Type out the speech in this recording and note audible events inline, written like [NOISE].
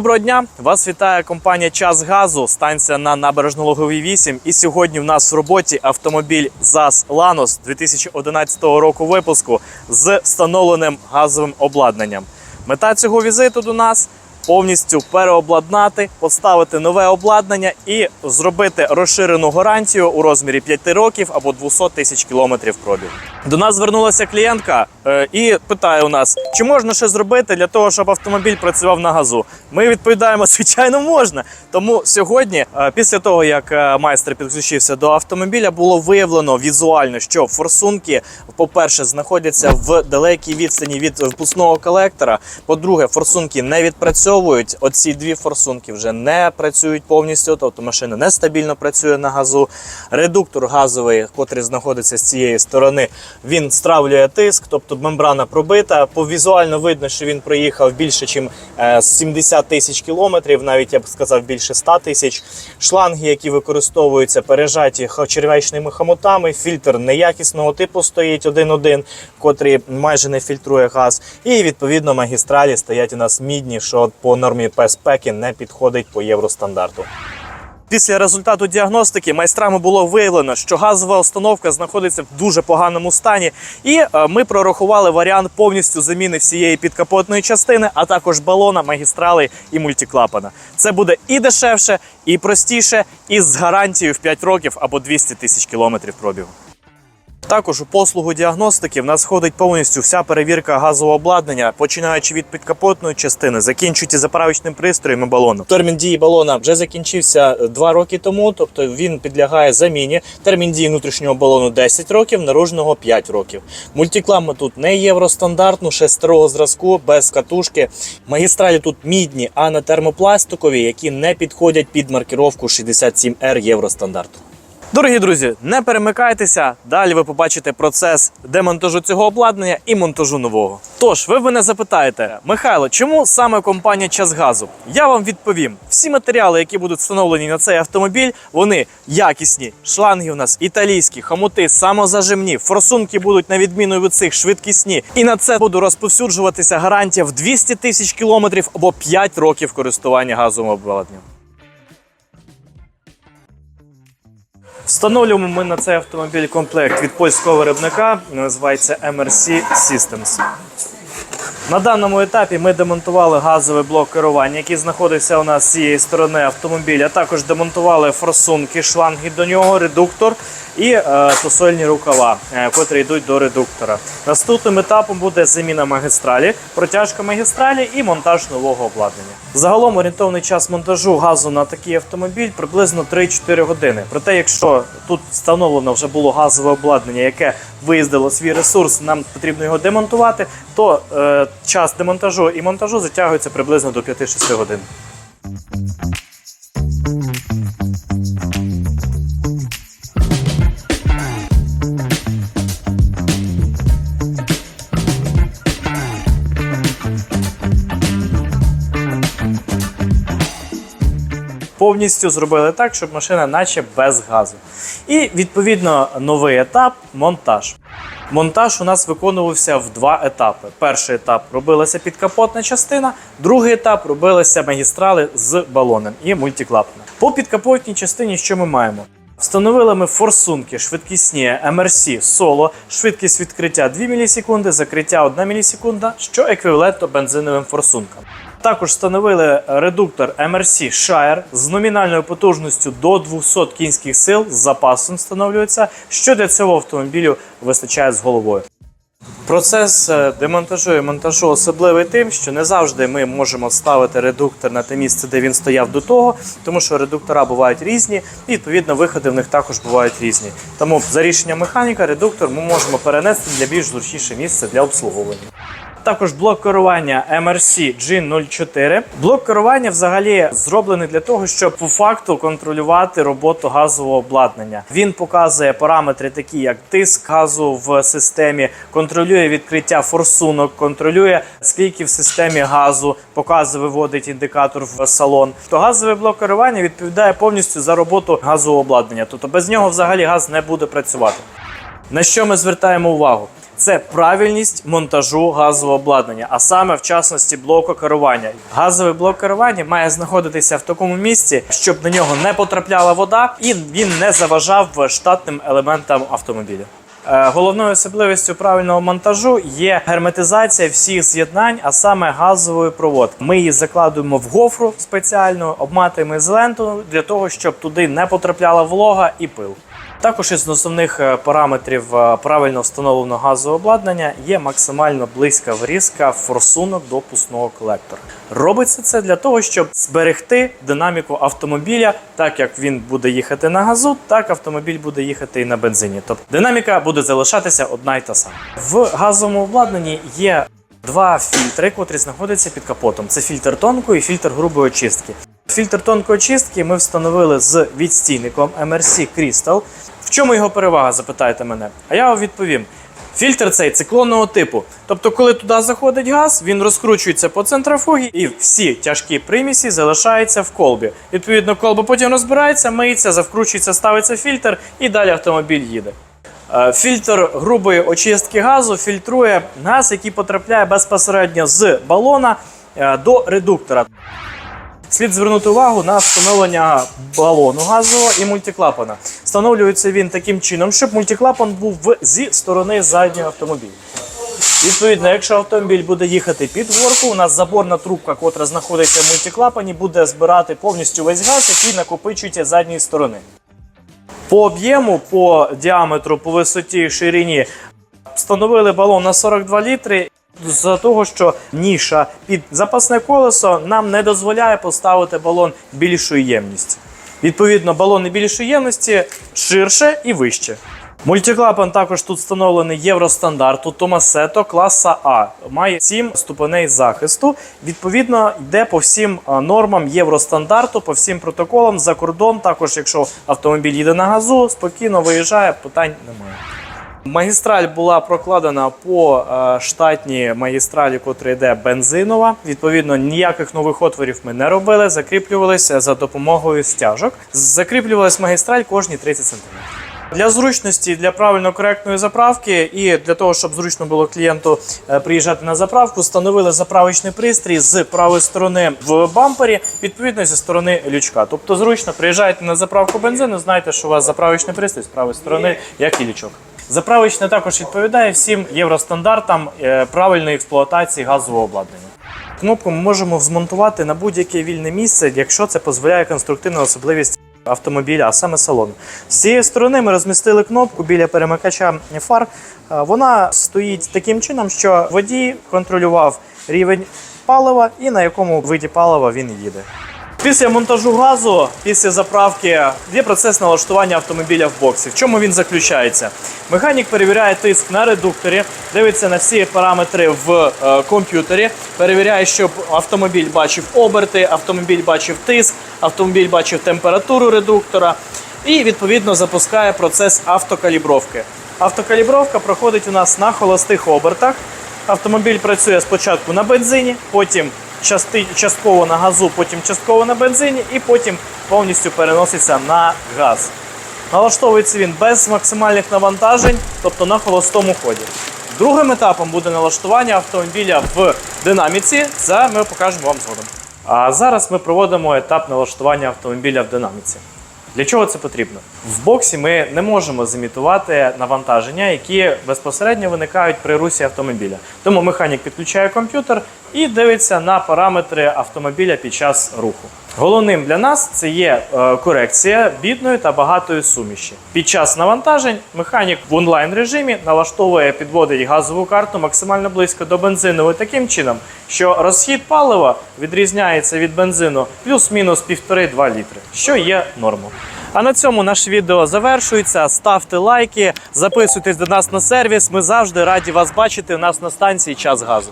Доброго дня! Вас вітає компанія Час Газу, станція на набережно-логовій 8. І сьогодні в нас в роботі автомобіль ЗАЗ Ланос 2011 року випуску з встановленим газовим обладнанням. Мета цього візиту до нас повністю переобладнати, поставити нове обладнання і зробити розширену гарантію у розмірі 5 років або 200 тисяч кілометрів пробігу. До нас звернулася клієнтка е, і питає у нас, чи можна ще зробити для того, щоб автомобіль працював на газу. Ми відповідаємо, [LAUGHS] звичайно, можна. Тому сьогодні, е, після того як е, майстер підключився до автомобіля, було виявлено візуально, що форсунки, по-перше, знаходяться в далекій відстані від впускного колектора. По-друге, форсунки не відпрацьовують. Оці дві форсунки вже не працюють повністю, тобто машина нестабільно працює на газу. Редуктор газовий, котрий знаходиться з цієї сторони, він стравлює тиск, тобто мембрана пробита. По візуально видно, що він проїхав більше, ніж 70 тисяч кілометрів, навіть я б сказав більше 100 тисяч. Шланги, які використовуються, пережаті черв'ячними хомутами. Фільтр неякісного типу стоїть 1.1, котрий майже не фільтрує газ. І відповідно магістралі стоять у нас мідні, що по нормі безпеки не підходить по євростандарту. Після результату діагностики майстрами було виявлено, що газова установка знаходиться в дуже поганому стані, і е, ми прорахували варіант повністю заміни всієї підкапотної частини, а також балона, магістралей і мультиклапана. Це буде і дешевше, і простіше, і з гарантією в 5 років або 200 тисяч кілометрів пробігу. Також у послугу діагностики в нас входить повністю вся перевірка газового обладнання, починаючи від підкапотної частини, закінчуючи заправочним пристроєм і балоном. Термін дії балона вже закінчився два роки тому, тобто він підлягає заміні. Термін дії внутрішнього балону 10 років, наружного 5 років. Мультиклама тут не євростандартну, ще старого зразку, без катушки. Магістралі тут мідні, а не термопластикові, які не підходять під маркировку 67R євростандарту. Дорогі друзі, не перемикайтеся. Далі ви побачите процес демонтажу цього обладнання і монтажу нового. Тож, ви мене запитаєте, Михайло, чому саме компанія Часгазу? Я вам відповім: всі матеріали, які будуть встановлені на цей автомобіль, вони якісні. Шланги у нас італійські, хомути, самозажимні, форсунки будуть на відміну від цих швидкісні. І на це буде розповсюджуватися гарантія в 200 тисяч кілометрів або 5 років користування газовим обладнанням. Встановлюємо ми на цей автомобіль комплект від польського виробника, називається MRC Systems. На даному етапі ми демонтували газовий блок керування, який знаходився у нас з цієї сторони автомобіля. Також демонтували форсунки, шланги до нього, редуктор і е, тусольні рукава, е, котрі йдуть до редуктора. Наступним етапом буде заміна магістралі, протяжка магістралі і монтаж нового обладнання. Загалом орієнтовний час монтажу газу на такий автомобіль приблизно 3-4 години. Проте, якщо тут встановлено вже було газове обладнання, яке виїздило свій ресурс, нам потрібно його демонтувати, то е, час демонтажу і монтажу затягується приблизно до 5-6 годин. Повністю зробили так, щоб машина наче без газу. І відповідно новий етап монтаж. Монтаж у нас виконувався в два етапи. Перший етап робилася підкапотна частина, другий етап робилися магістрали з балоном і мультиклапаном. По підкапотній частині що ми маємо? Встановили ми форсунки швидкісні MRC Solo, швидкість відкриття 2 мілісекунди, закриття 1 мілісекунда, що еквівалентно бензиновим форсункам. Також встановили редуктор MRC Shire з номінальною потужністю до 200 кінських сил з запасом встановлюється, що для цього автомобілю вистачає з головою. Процес е, демонтажу і монтажу особливий тим, що не завжди ми можемо ставити редуктор на те місце, де він стояв до того, тому що редуктора бувають різні, і відповідно виходи в них також бувають різні. Тому за рішенням механіка редуктор ми можемо перенести для більш зручніше місце для обслуговування. Також блок керування MRC G04. Блок керування взагалі зроблений для того, щоб по факту контролювати роботу газового обладнання. Він показує параметри, такі як тиск газу в системі, контролює відкриття форсунок, контролює скільки в системі газу, показує, виводить індикатор в салон. То газовий блок керування відповідає повністю за роботу газового обладнання. Тобто без нього взагалі газ не буде працювати. На що ми звертаємо увагу? Це правильність монтажу газового обладнання, а саме в частності блоку керування. Газовий блок керування має знаходитися в такому місці, щоб на нього не потрапляла вода і він не заважав штатним елементам автомобіля. Е, Головною особливістю правильного монтажу є герметизація всіх з'єднань, а саме газової проводки. Ми її закладуємо в гофру спеціально, обматуємо ізоленту для того, щоб туди не потрапляла волога і пил. Також із основних е, параметрів е, правильно встановленого газового обладнання є максимально близька врізка форсунок до пусного колектора. Робиться це для того, щоб зберегти динаміку автомобіля, так як він буде їхати на газу, так автомобіль буде їхати і на бензині. Тобто динаміка буде залишатися одна й та сама. В газовому обладнанні є два фільтри, котрі знаходяться під капотом. Це фільтр тонкої і фільтр грубої очистки. Фільтр тонкої очистки ми встановили з відстійником MRC Crystal. В чому його перевага, запитаєте мене? А я вам відповім. Фільтр цей циклонного типу. Тобто, коли туди заходить газ, він розкручується по центрофугі, і всі тяжкі примісі залишаються в колбі. Відповідно, колба потім розбирається, миється, завкручується, ставиться фільтр, і далі автомобіль їде. Е, Фільтр грубої очистки газу фільтрує газ, який потрапляє безпосередньо з балона е, до редуктора. Слід звернути увагу на встановлення балону газового і мультиклапана. Встановлюється він таким чином, щоб мультиклапан був зі сторони заднього автомобіля. Відповідно, якщо автомобіль буде їхати під горку, у нас заборна трубка, котра знаходиться в мультиклапані, буде збирати повністю весь газ, який накопичується з задньої сторони. По об'єму, по діаметру, по висоті і ширині встановили балон на 42 літри. За того, що ніша під запасне колесо нам не дозволяє поставити балон більшої ємності. Відповідно, балони більшої ємності ширше і вище. Мультиклапан також тут встановлений євростандарту Томасето класа А. Має 7 ступеней захисту. Відповідно, йде по всім нормам євростандарту, по всім протоколам за кордон. Також, якщо автомобіль їде на газу, спокійно виїжджає, питань немає. Магістраль була прокладена по е, штатній магістралі, котра йде бензинова. Відповідно, ніяких нових отворів ми не робили. Закріплювалися за допомогою стяжок. Закріплювалась магістраль кожні 30 см. Для зручності, для правильно коректної заправки і для того, щоб зручно було клієнту е, приїжджати на заправку, встановили заправочний пристрій з правої сторони в бампері, відповідно зі сторони лючка. Тобто зручно приїжджаєте на заправку бензину, знаєте, що у вас заправочний пристрій з правої сторони, як і лючок. Заправочне також відповідає всім євростандартам е, правильної експлуатації газового обладнання. Кнопку ми можемо змонтувати на будь-яке вільне місце, якщо це дозволяє конструктивна особливість автомобіля, а саме салону. З цієї сторони ми розмістили кнопку біля перемикача фар. Е, Вона стоїть таким чином, що водій контролював рівень палива і на якому виді палива він їде. Після монтажу газу, після заправки, є процес налаштування автомобіля в боксі. В чому він заключається? Механік перевіряє тиск на редукторі, дивиться на всі параметри в е, комп'ютері, перевіряє, щоб автомобіль бачив оберти, автомобіль бачив тиск, автомобіль бачив температуру редуктора і відповідно запускає процес автокалібровки. Автокалібровка проходить у нас на холостих обертах. Автомобіль працює спочатку на бензині, потім частково на газу, потім частково на бензині, і потім повністю переноситься на газ. Налаштовується він без максимальних навантажень, тобто на холостому ході. Другим етапом буде налаштування автомобіля в динаміці. Це ми покажемо вам згодом. А зараз ми проводимо етап налаштування автомобіля в динаміці. Для чого це потрібно? В боксі ми не можемо зімітувати навантаження, які безпосередньо виникають при русі автомобіля. Тому механік підключає комп'ютер і дивиться на параметри автомобіля під час руху. Головним для нас це є е, корекція бідної та багатої суміші. Під час навантажень механік в онлайн режимі налаштовує, підводить газову карту максимально близько до бензинової таким чином, що розхід палива відрізняється від бензину плюс-мінус 1,5-2 літри, що є нормою. А на цьому наше відео завершується. Ставте лайки, записуйтесь до нас на сервіс. Ми завжди раді вас бачити у нас на станції час газу.